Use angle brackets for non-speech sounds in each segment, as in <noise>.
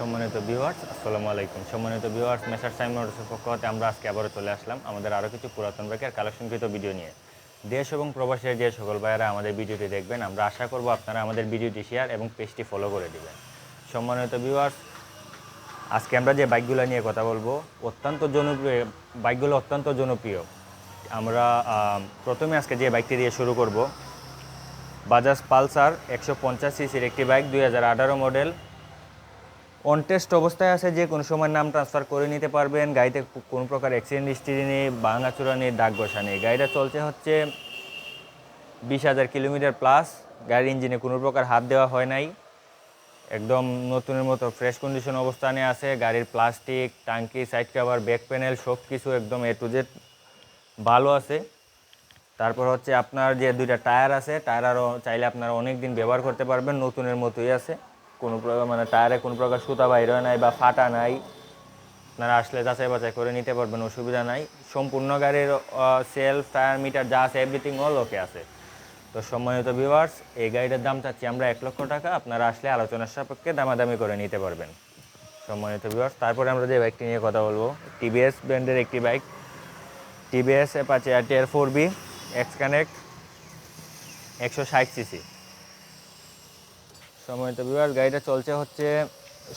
সম্মানিত ভিউয়ার্স আসসালামু আলাইকুম। সম্মানিত ভিউয়ার্স মেসার সাইম মোটরসের পক্ষ হতে আমরা আজকে আবারও চলে আসলাম আমাদের আরও কিছু পুরাতন বাইকের কালেকশনকৃত ভিডিও নিয়ে। দেশ এবং প্রবাসের যে সকল ভাইয়েরা আমাদের ভিডিওটি দেখবেন, আমরা আশা করব আপনারা আমাদের ভিডিওটি শেয়ার এবং পেজটি ফলো করে দেবেন। সম্মানিত ভিউয়ার্স আজকে আমরা যে বাইকগুলো নিয়ে কথা বলব, অত্যন্ত জনপ্রিয় বাইকগুলো অত্যন্ত জনপ্রিয়। আমরা প্রথমে আজকে যে বাইকটি দিয়ে শুরু করব বাজাজ পালসার একশো পঞ্চাশ সিসির একটি বাইক দুই হাজার আঠারো মডেল অন টেস্ট অবস্থায় আছে যে কোনো সময় নাম ট্রান্সফার করে নিতে পারবেন। গাড়িতে কোনো প্রকার অ্যাক্সিডেন্ট হিস্ট্রি নেই, ভাঙাচুরা নেই দাগ বসা নেই। গাড়িটা চলছে হচ্ছে বিশ হাজার কিলোমিটার প্লাস গাড়ির ইঞ্জিনে কোনো প্রকার হাত দেওয়া হয় নাই। একদম নতুনের মতো ফ্রেশ কন্ডিশন অবস্থানে আছে। গাড়ির প্লাস্টিক টাঙ্কি সাইড কাভার ব্যাক প্যানেল সব কিছু একদম এ টু জেড ভালো আছে। তারপর হচ্ছে আপনার যে দুইটা টায়ার আছে, টায়ার আরও চাইলে আপনারা অনেক দিন ব্যবহার করতে পারবেন। নতুনের মতোই আছে। কোনো প্রকার মানে টায়ারে কোনো প্রকার সুতা বাইরে নাই বা ফাটা নাই। আপনারা আসলে যাচাই বাছাই করে নিতে পারবেন, অসুবিধা নাই। সম্পূর্ণ গাড়ির সেলফ টায়ার মিটার যা আছে এভরিথিং অল ওকে আছে। তো সম্মানিত ভিউয়ার্স এই গাড়িটার দাম চাচ্ছি আমরা এক লক্ষ টাকা। আপনারা আসলে আলোচনার সাপেক্ষে দামাদামি করে নিতে পারবেন। সম্মানিত ভিউয়ার্স তারপরে আমরা যে বাইকটি নিয়ে কথা বলব টিভিএস ব্র্যান্ডের একটি bike TVS Apache RTR four V X connect একশো ষাট সিসি সময়ত বিভাগ গাড়িটা চলছে হচ্ছে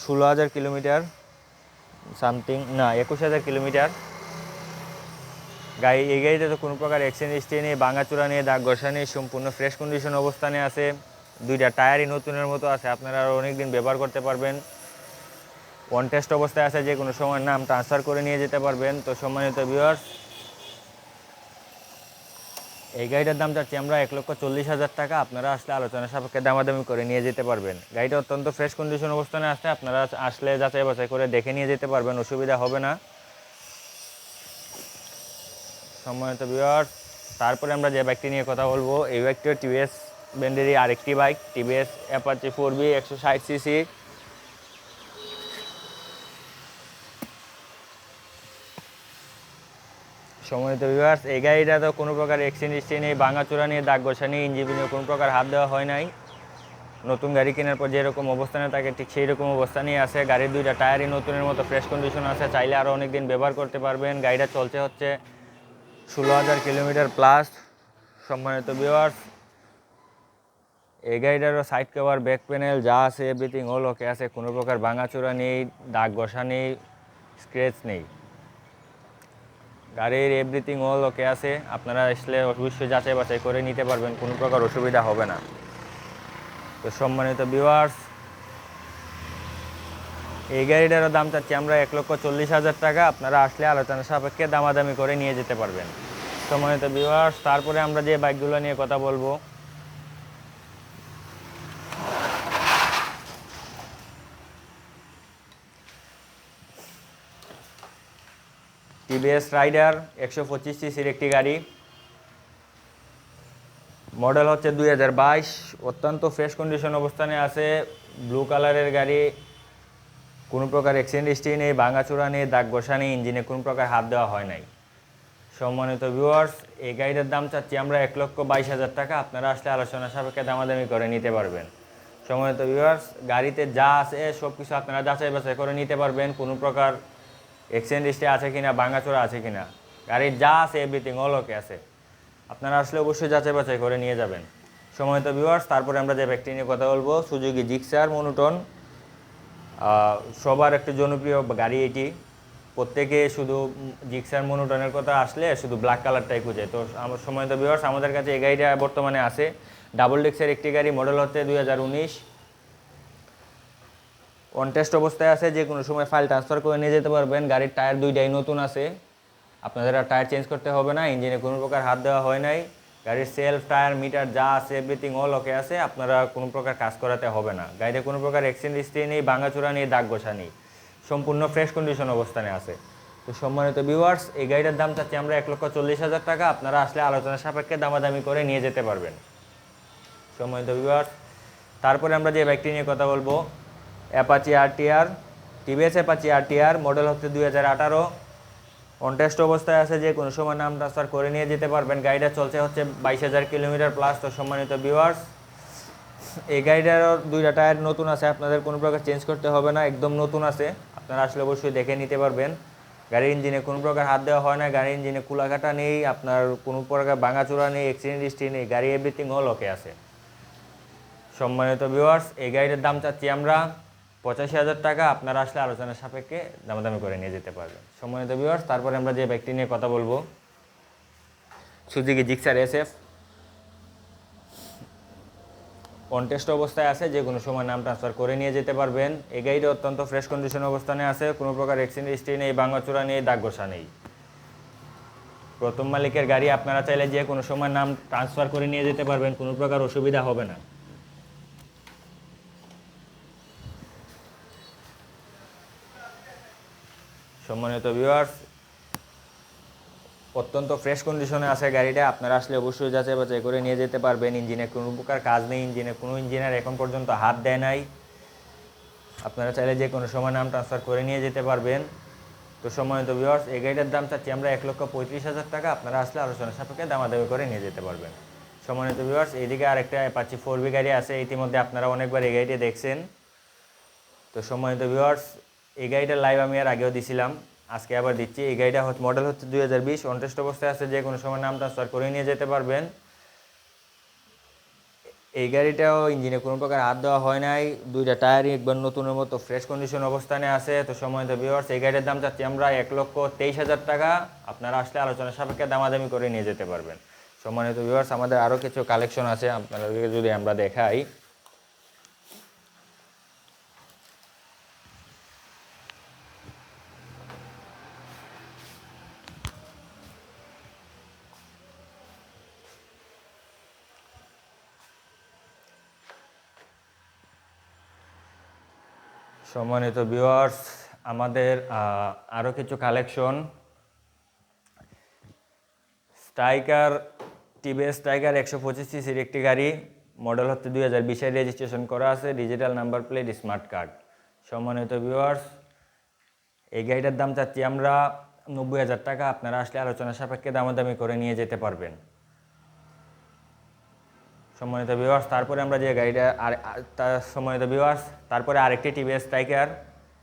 ষোলো হাজার কিলোমিটার সামথিং না, একুশ হাজার কিলোমিটার। গাড়ি, এই গাড়িতে তো কোনো প্রকার অ্যাক্সিডেন্ট হিস্ট্রি নেই, ভাঙাচুরা নিয়ে দাগ ঘষা নেই, সম্পূর্ণ ফ্রেশ কন্ডিশন অবস্থানে আছে। দুইটা টায়ারই নতুনের মতো আছে, আপনারা আরও অনেক দিন ব্যবহার করতে পারবেন। ওয়ান টেস্ট অবস্থায় আছে, যে কোনো সময় নাম ট্রান্সফার করে নিয়ে যেতে পারবেন। তো সম্মানিত ভিউয়ার্স এই গাড়িটার দাম চাচ্ছি আমরা এক লক্ষ চল্লিশ হাজার টাকা। আপনারা আসলে আলোচনা সাপেক্ষে দামাদামি করে নিয়ে যেতে পারবেন। গাড়িটা অত্যন্ত ফ্রেশ কন্ডিশন অবস্থানে আছে আপনারা আসলে যাচাই বাছাই করে দেখে নিয়ে যেতে পারবেন, অসুবিধা হবে না। সম্মানিত বিয়ার তারপরে আমরা যে বাইকটি নিয়ে কথা বলব, এই বাইকটি টিভিএস ব্র্যান্ডেরই আরেকটি bike TVS Apache four V একশো ষাট সিসি সম্মানিত বিভার্স এই গাড়িটা তো কোনো প্রকার এক্সচেঞ্জ হিস্ট্রি নেই ভাঙাচোরা নিয়ে দাগ ঘষা নেই ইঞ্জিনে কোনো প্রকার হাত দেওয়া হয় নাই। নতুন গাড়ি কেনার পর যেরকম অবস্থানে থাকে ঠিক সেই রকম অবস্থানেই আছে। গাড়ির দুইটা টায়ারই নতুনের মতো ফ্রেশ কন্ডিশন আছে, চাইলে আরও অনেক দিন ব্যবহার করতে পারবেন। গাড়িটা চলছে হচ্ছে ষোলো হাজার কিলোমিটার প্লাস সম্মানিত ভিউয়ার্স এই গাড়িটারও সাইড কভার ব্যাক প্যানেল যা আছে এভরিথিং অল ওকে আছে। কোনো প্রকার ভাঙাচোরা নেই, দাগ ঘষা নেই স্ক্র্যাচ নেই। গাড়ির এভরিথিং অল ওকে আছে। আপনারা আসলে অবশ্যই যাচাই বাছাই করে নিতে পারবেন, কোনো প্রকার অসুবিধা হবে না। তো সম্মানিত ভিউয়ার্স এই গাড়িটারও দাম চাচ্ছি আমরা এক লক্ষ চল্লিশ হাজার টাকা। আপনারা আসলে আলোচনা সাপেক্ষে দামাদামি করে নিয়ে যেতে পারবেন। সম্মানিত ভিউয়ার্স তারপরে আমরা যে বাইকগুলো নিয়ে কথা বলব টিভিএস রাইডার একশো পঁচিশ সিসির একটি গাড়ি। মডেল হচ্ছে দুই হাজার বাইশ, অত্যন্ত ফ্রেশ কন্ডিশন অবস্থানে আছে। ব্লু কালারের গাড়ি, কোনো প্রকার অ্যাক্সিডেন্ট হিস্ট্রি নেই, ভাঙাচোরা নেই, দাগ ঘষা নেই ইঞ্জিনে কোনো প্রকার হাত দেওয়া হয় নাই। সম্মানিত ভিউয়ার্স এই গাড়িটার দাম চাচ্ছি আমরা এক লক্ষ বাইশ হাজার টাকা। আপনারা আসলে আলোচনা সাপেক্ষে দামাদামি করে নিতে পারবেন। সম্মানিত ভিউয়ার্স গাড়িতে যা আছে সব কিছু আপনারা যাচাই বাছাই করে নিতে পারবেন। কোনো প্রকার এক্সচেঞ্জ হিস্ট্রি আছে কিনা, ভাঙাচোরা আছে কিনা? গাড়ির যা আছে এভরিথিং অল ওকে আছে। আপনারা আসলে অবশ্যই যাচাই বাছাই করে নিয়ে যাবেন। সময়ত ভিউয়ার্স তারপরে আমরা যে ব্যক্তি নিয়ে কথা বলব সুযোগী জিক্সার মনোটন সবার একটা জনপ্রিয় গাড়ি এটি। প্রত্যেকে শুধু জিক্সার মনোটনের কথা আসলে শুধু ব্ল্যাক কালারটাই খুঁজে। তো আমার সময় তো ভিউয়ার্স আমাদের কাছে এই গাড়িটা বর্তমানে আছে। ডাবল ডিক্সের একটি গাড়ি মডেল হচ্ছে দুই হাজার উনিশ। উনিশ অনটেস্ট অবস্থায় আছে, যে কোনো সময় ফাইল ট্রান্সফার করে নিয়ে যেতে পারবেন। গাড়ির টায়ার দুইটাই নতুন আছে। আপনাদের আর টায়ার চেঞ্জ করতে হবে না ইঞ্জিনে কোনো প্রকার হাত দেওয়া হয় নাই। গাড়ির সেলফ টায়ার মিটার যা আছে এভরিথিং অল ওকে আছে, আপনারা কোনো প্রকার কাজ করাতে হবে না। গাড়িতে কোনো প্রকার অ্যাক্সিডেন্ট হিস্ট্রি নেই, ভাঙাচোরা নেই দাগ ঘষা নেই। সম্পূর্ণ ফ্রেশ কন্ডিশন অবস্থানে আছে। তো সম্মানিত ভিউয়ার্স এই গাড়িটার দাম চাচ্ছি আমরা এক লক্ষ চল্লিশ হাজার টাকা। আপনারা আসলে আলোচনা সাপেক্ষে দামাদামি করে নিয়ে যেতে পারবেন। সম্মানিত ভিউয়ার্স তারপরে আমরা যে বাইকটি নিয়ে কথা বলব Apache RTR, TVS Apache RTR, model হচ্ছে দুই হাজার আঠারো। অনটেস্ট অবস্থায় আছে যে কোনো সময় নাম ট্রান্সফার করে নিয়ে যেতে পারবেন। গাড়িটা চলছে হচ্ছে বাইশ হাজার কিলোমিটার প্লাস তো সম্মানিত ভিউয়ার্স এই গাড়িটার দুইটা টায়ার নতুন আছে, আপনাদের কোনো প্রকার চেঞ্জ করতে হবে না, একদম নতুন আছে। আপনারা আসলে অবশ্যই দেখে নিতে পারবেন। গাড়ির ইঞ্জিনে কোনো প্রকার হাত দেওয়া হয় না, গাড়ির ইঞ্জিনে কুলাকাটা নেই, আপনার কোনো প্রকার ভাঙাচোরা নেই অ্যাক্সিডেন্ট হিস্ট্রি নেই, গাড়ি এভরিথিং অল ওকে আছে। সম্মানিত ভিউয়ার্স এই গাড়িটার দাম চাচ্ছি আমরা পঁচাশি হাজার টাকা আপনারা আসলে আলোচনার সাপেক্ষে দামাদামি করে নিয়ে যেতে পারবেন। সম্মানিত ভিউয়ার্স তারপরে আমরা যে ব্যক্তি নিয়ে কথা বলব, Suzuki Gixxer S F contest অবস্থায় আছে, যে কোনো সময় নাম ট্রান্সফার করে নিয়ে যেতে পারবেন। এই গাড়িটা অত্যন্ত ফ্রেশ কন্ডিশন অবস্থানে আছে, কোনো প্রকার অ্যাক্সিডেন্ট হিস্ট্রি নেই বাঙ্গাচোরা নেই দাগ ঘষা নেই। প্রথম মালিকের গাড়ি আপনারা চাইলে যে কোনো সময় নাম ট্রান্সফার করে নিয়ে যেতে পারবেন, কোনো প্রকার অসুবিধা হবে না। সম্মানিত ভিউয়ার্স অত্যন্ত ফ্রেশ কন্ডিশনে আছে গাড়িটা। আপনারা আসলে অবশ্যই যাচাই বাছাই করে নিয়ে যেতে পারবেন। ইঞ্জিনে কোনো প্রকার কাজ নেই, ইঞ্জিনে কোনো ইঞ্জিনিয়ার এখন পর্যন্ত হাত দেয় নাই। আপনারা চাইলে যে কোনো সময় নাম ট্রান্সফার করে নিয়ে যেতে পারবেন। তো সম্মানিত ভিউয়ার্স এই গাড়িটার দাম চাচ্ছি আমরা এক লক্ষ পঁয়ত্রিশ হাজার টাকা। আপনারা আসলে আলোচনা সাপেক্ষে দামাদামি করে নিয়ে যেতে পারবেন। সম্মানিত ভিউয়ার্স এইদিকে আরেকটা অ্যাপাচি ফোর বি গাড়ি আছে। ইতিমধ্যে আপনারা অনেকবার এই গাড়িটি দেখছেন। তো সম্মানিত ভিউয়ার্স এই গাড়িটার লাইভ আমি আর আগেও দিছিলাম, আজকে আবার দিচ্ছি। এই গাড়িটা হচ্ছে মডেল হচ্ছে দুই হাজার বিশ অনটেস্ট অবস্থায় আছে, যে কোনো সময় নাম ট্রান্সফার করে নিয়ে যেতে পারবেন। এই গাড়িটাও ইঞ্জিনে কোনো প্রকার হাত দেওয়া হয় নাই, দুইটা টায়ারই একবার নতুনের মতো ফ্রেশ কন্ডিশন অবস্থানে আছে। তো সময় তো ভিউয়ার্স এই গাড়ির দাম চাচ্ছি আমরা এক লক্ষ তেইশ হাজার টাকা। আপনারা আসলে আলোচনা সাপেক্ষে দামাদামি করে নিয়ে যেতে পারবেন। সম্মানিত ভিউয়ার্স আমাদের আরও কিছু কালেকশন আছে, আপনাদেরকে যদি আমরা দেখাই। সম্মানিত ভিউয়ার্স আমাদের আরও কিছু কালেকশন স্ট্রাইকার টিভিএস স্ট্রাইকার একশো পঁচিশ সিসির একটি গাড়ি মডেল হচ্ছে দুই হাজার বিশের রেজিস্ট্রেশন করা আছে digital number plate smart card সম্মানিত ভিউয়ার্স এই গাড়িটার দাম চাচ্ছি আমরা নব্বই হাজার টাকা, আপনারা আসলে আলোচনা সাপেক্ষে দামাদামি করে নিয়ে যেতে পারবেন। সম্মানিত ভিউয়ার্স তারপরে আমরা যে গাড়িটা আর তার সম্মানিত ভিউয়ার্স তারপরে আরেকটি টিভিএস স্ট্রাইকার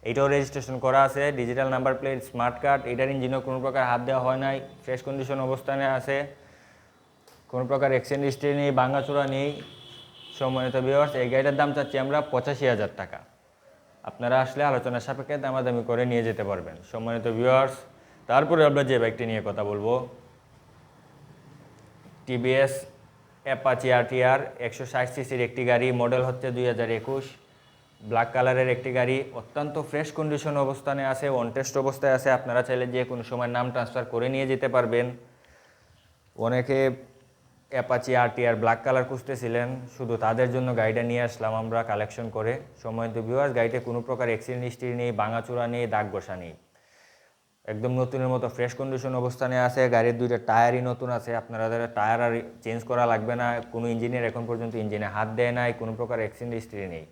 এইটাও রেজিস্ট্রেশন করা আছে digital number plate smart card এটার ইঞ্জিনও কোনো প্রকার হাত দেওয়া হয় নাই ফ্রেশ কন্ডিশন অবস্থানে আছে, কোনো প্রকার এক্সচেঞ্জ হিস্ট্রি নেই, ভাঙাচোরা নেই। সম্মানিত ভিউয়ার্স এই গাড়িটার দাম চাচ্ছি আমরা পঁচাশি হাজার টাকা। আপনারা আসলে আলোচনার সাপেক্ষে দামাদামি করে নিয়ে যেতে পারবেন। সম্মানিত ভিউয়ার্স তারপরে আমরা যে বাইকটি নিয়ে কথা বলব টিভিএস অ্যাপাচি আরটিআর একশো ষাট সিসির একটি গাড়ি মডেল হচ্ছে দুই হাজার একুশ। ব্ল্যাক কালারের একটি গাড়ি, অত্যন্ত ফ্রেশ কন্ডিশন অবস্থানে আছে অনটেস্ট অবস্থায় আছে। আপনারা চাইলে যে কোনো সময় নাম ট্রান্সফার করে নিয়ে যেতে পারবেন। অনেকে অ্যাপাচি আরটিআর ব্ল্যাক কালার খুঁজতেছিলেন, শুধু তাদের জন্য গাড়িটা নিয়ে আসলাম আমরা কালেকশন করে। সময়ত ভিউয়ার্স গাড়িতে কোনো প্রকার অ্যাক্সিডেন্ট হিস্ট্রি নেই, ভাঙাচোরা নেই দাগ বসা নেই। একদম নতুনের মতো ফ্রেশ কন্ডিশন অবস্থানে আছে, গাড়ির দুইটা টায়ারই নতুন আছে, আপনারা যারা টায়ার আর চেঞ্জ করা লাগবে না, কোনো ইঞ্জিনিয়ার এখন পর্যন্ত ইঞ্জিনে হাত দেয় নাই, কোনো প্রকার অ্যাক্সিডেন্ট হিস্ট্রি নেই।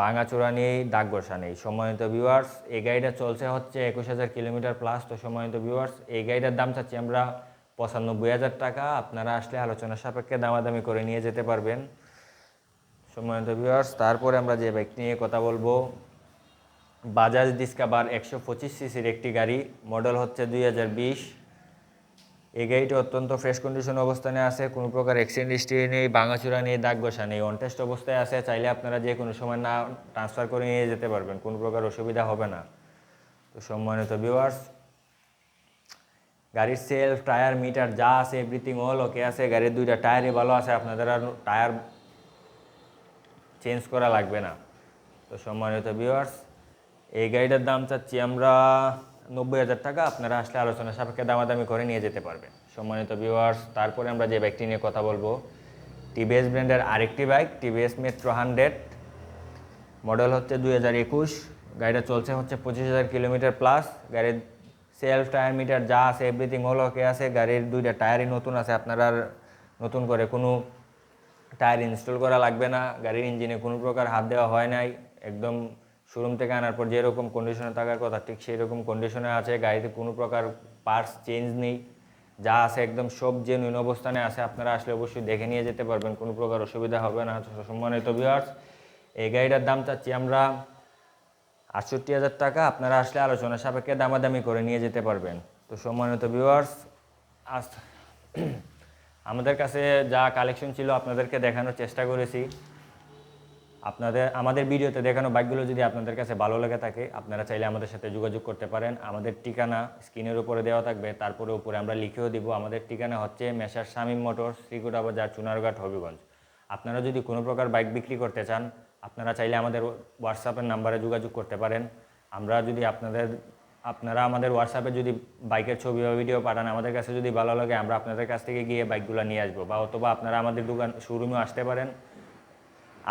ভাঙাচোরা নেই, দাগ বসা নেই। সময়ত ভিউয়ার্স এই গাড়িটা চলছে হচ্ছে একুশ হাজার কিলোমিটার প্লাস তো সময়ত ভিউয়ার্স এই গাড়িটার দাম চাচ্ছি আমরা পঁচানব্বই হাজার টাকা। আপনারা আসলে আলোচনা সাপেক্ষে দামাদামি করে নিয়ে যেতে পারবেন। সময়ত ভিউয়ার্স তারপরে আমরা যে বাইক নিয়ে কথা বলব বাজাজ ডিসকাভার একশো পঁচিশ সিসির একটি গাড়ি, মডেল হচ্ছে দুই হাজার বিশ। এই গাড়িটি অত্যন্ত ফ্রেশ কন্ডিশন অবস্থানে আছে, কোনো প্রকার এক্সচেঞ্জ হিস্ট্রি নেই, ভাঙাচুরা নেই দাগ বসা নেই অনটেস্ট অবস্থায় আছে, চাইলে আপনারা যে কোনো সময় না ট্রান্সফার করে নিয়ে যেতে পারবেন, কোনো প্রকার অসুবিধা হবে না। তো সম্মানিত ভিউয়ার্স গাড়ির সেলফ টায়ার মিটার যা আছে এভরিথিং অল ওকে আছে, গাড়ির দুইটা টায়ারই ভালো আছে, আপনাদের আর টায়ার চেঞ্জ করা লাগবে না। তো সম্মানিত ভিউয়ার্স এই গাড়িটার দাম চাচ্ছি আমরা নব্বই হাজার টাকা। আপনারা আসলে আলোচনা সাপেক্ষে দামাদামি করে নিয়ে যেতে পারবেন। সম্মানিত ভিউয়ার্স তারপরে আমরা যে বাইকটি নিয়ে কথা বলব টিভিএস ব্র্যান্ডের আরেকটি bike TVS Metro hundred model হচ্ছে দুই হাজার একুশ। গাড়িটা চলছে হচ্ছে পঁচিশ হাজার কিলোমিটার প্লাস গাড়ির সেলফ টায়ার মিটার যা আছে এভরিথিং হল ওকে আছে। গাড়ির দুইটা টায়ারই নতুন আছে। আপনারা নতুন করে কোনো টায়ার ইনস্টল করা লাগবে না। গাড়ির ইঞ্জিনে কোনো প্রকার হাত দেওয়া হয় নাই। একদম শোরুম থেকে আনার পর যেরকম কন্ডিশনে থাকার কথা, ঠিক সেই রকম কন্ডিশনে আছে, গাড়িতে কোনো প্রকার পার্টস চেঞ্জ নেই। যা আছে একদম সব জেনুইন অবস্থানে আছে, আপনারা আসলে অবশ্যই দেখে নিয়ে যেতে পারবেন, কোনো প্রকার অসুবিধা হবে না। সম্মানিত ভিউয়ার্স এই গাড়িটার দাম চাচ্ছি আমরা আটষট্টি হাজার টাকা, আপনারা আসলে আলোচনা সাপেক্ষে দামাদামি করে নিয়ে যেতে পারবেন। তো সম্মানিত ভিউয়ার্স আজ <clears throat> আমাদের কাছে যা কালেকশন ছিল আপনাদেরকে দেখানোর চেষ্টা করেছি। আপনাদের, আমাদের ভিডিওতে দেখানো বাইকগুলো যদি আপনাদের কাছে ভালো লেগে থাকে, আপনারা চাইলে আমাদের সাথে যোগাযোগ করতে পারেন। আমাদের ঠিকানা স্ক্রিনের উপরে দেওয়া থাকবে, তারপরে উপরে আমরা লিখেও দিব। আমাদের ঠিকানা হচ্ছে মেসার শামীম মোটর শ্রীকুটা বাজার চুনারঘাট হবিগঞ্জ। আপনারা যদি কোনো প্রকার বাইক বিক্রি করতে চান, আপনারা চাইলে আমাদের হোয়াটসঅ্যাপের নাম্বারে যোগাযোগ করতে পারেন। আমরা যদি আপনাদের, আপনারা আমাদের হোয়াটসঅ্যাপে যদি বাইকের ছবি বা ভিডিও পাঠান, আমাদের কাছে যদি ভালো লাগে, আমরা আপনাদের কাছ থেকে গিয়ে বাইকগুলো নিয়ে আসব। বা অথবা আপনারা আমাদের দোকান শোরুমেও আসতে পারেন।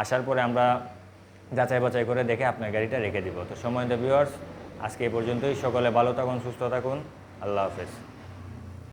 আসার পরে আমরা যাচাই বাছাই করে দেখে আপনার গাড়িটা রেখে দিব। তো সময় ভিউয়ার্স, আজকে এই পর্যন্তই। সকলে ভালো থাকুন, সুস্থ থাকুন। আল্লাহ হাফেজ।